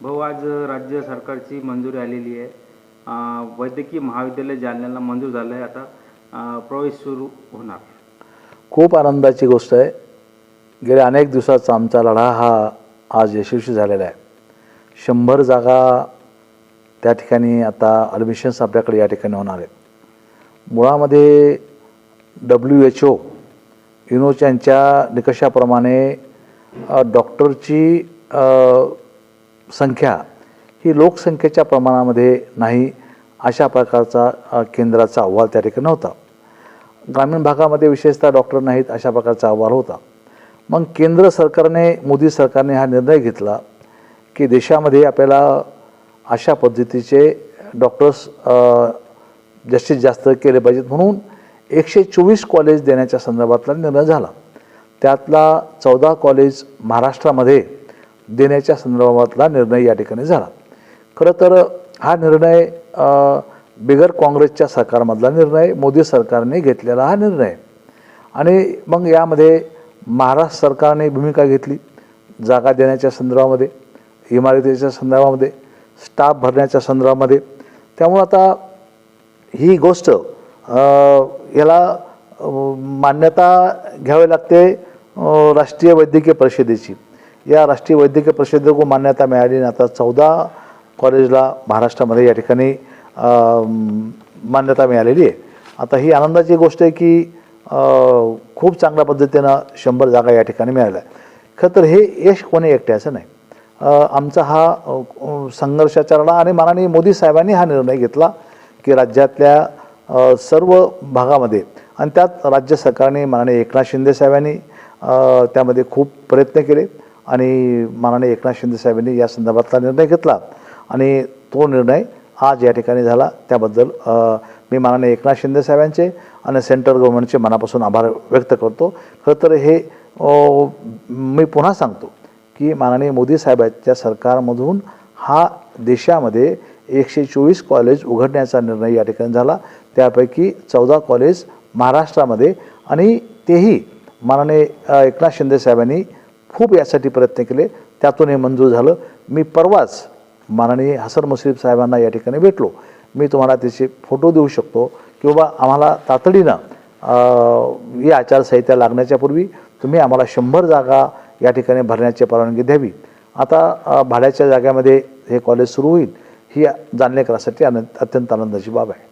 भाऊ आज राज्य सरकारची मंजुरी आलेली आहे. वैद्यकीय महाविद्यालय जालन्याला मंजूर झालं आहे. आता प्रवेश सुरू होणार. खूप आनंदाची गोष्ट आहे. गेल्या अनेक दिवसाचा आमचा लढा हा आज यशस्वी झालेला आहे. शंभर जागा त्या ठिकाणी आता ॲडमिशन्स आपल्याकडे या ठिकाणी होणार आहेत. मुळामध्ये डब्ल्यू एच ओ युनोच्यांच्या निकषाप्रमाणे डॉक्टरची संख्या ही लोकसंख्येच्या प्रमाणामध्ये नाही अशा प्रकारचा केंद्राचा अहवाल त्या ठिकाणी होता ग्रामीण भागामध्ये विशेषतः डॉक्टर नाहीत अशा प्रकारचा अहवाल होता. मग केंद्र सरकारने मोदी सरकारने हा निर्णय घेतला की देशामध्ये आपल्याला अशा पद्धतीचे डॉक्टर्स जास्तीत जास्त केले पाहिजेत म्हणून एकशे चोवीस कॉलेज देण्याच्या संदर्भातला निर्णय झाला. त्यातला चौदा कॉलेज महाराष्ट्रामध्ये देण्याच्या संदर्भातला निर्णय या ठिकाणी झाला. खरं तर हा निर्णय बिगर काँग्रेसच्या सरकारमधला निर्णय मोदी सरकारने घेतलेला हा निर्णय. आणि मग यामध्ये महाराष्ट्र सरकारने भूमिका घेतली जागा देण्याच्या संदर्भामध्ये इमारतीच्या संदर्भामध्ये स्टाफ भरण्याच्या संदर्भामध्ये. त्यामुळं आता ही गोष्ट याला मान्यता घ्यावी लागते राष्ट्रीय वैद्यकीय परिषदेची. या राष्ट्रीय वैद्यकीय परिषदेकडून मान्यता मिळाली आणि आता चौदा कॉलेजला महाराष्ट्रामध्ये या ठिकाणी मान्यता मिळालेली आहे. आता ही आनंदाची गोष्ट आहे की खूप चांगल्या पद्धतीनं शंभर जागा या ठिकाणी मिळाल्या. खरं तर हे यश कोणी एकटे असं नाही. आमचा हा अ, संघर्षाचा लढा आणि माननीय मोदी साहेबांनी हा निर्णय घेतला की राज्यातल्या सर्व भागामध्ये आणि त्यात राज्य सरकारने माननीय एकनाथ शिंदे साहेबांनी त्यामध्ये खूप प्रयत्न केले. आणि माननीय एकनाथ शिंदे साहेबांनी या संदर्भातला निर्णय घेतला. आणि तो निर्णय आज या ठिकाणी झाला. त्याबद्दल मी माननीय एकनाथ शिंदे साहेबांचे आणि सेंट्रल गव्हर्नमेंटचे मनापासून आभार व्यक्त करतो. खरं तर हे मी पुन्हा सांगतो की माननीय मोदी साहेबांच्या सरकारमधून हा देशामध्ये एकशे चोवीस कॉलेज उघडण्याचा निर्णय या ठिकाणी झाला. त्यापैकी चौदा कॉलेज महाराष्ट्रामध्ये आणि तेही माननीय एकनाथ शिंदे साहेबांनी खूप यासाठी प्रयत्न केले. त्यातून हे मंजूर झालं. मी परवाच माननीय हसन मुश्रीफ साहेबांना या ठिकाणी भेटलो. मी तुम्हाला त्याचे फोटो देऊ शकतो किंवा आम्हाला तातडीनं या ही आचारसंहिता लागण्याच्या पूर्वी तुम्ही आम्हाला शंभर जागा या ठिकाणी भरण्याची परवानगी द्यावी. आता भाड्याच्या जाग्यामध्ये हे कॉलेज सुरू होईल. ही जाणलेकरासाठी आनंद अत्यंत आनंदाची बाब आहे.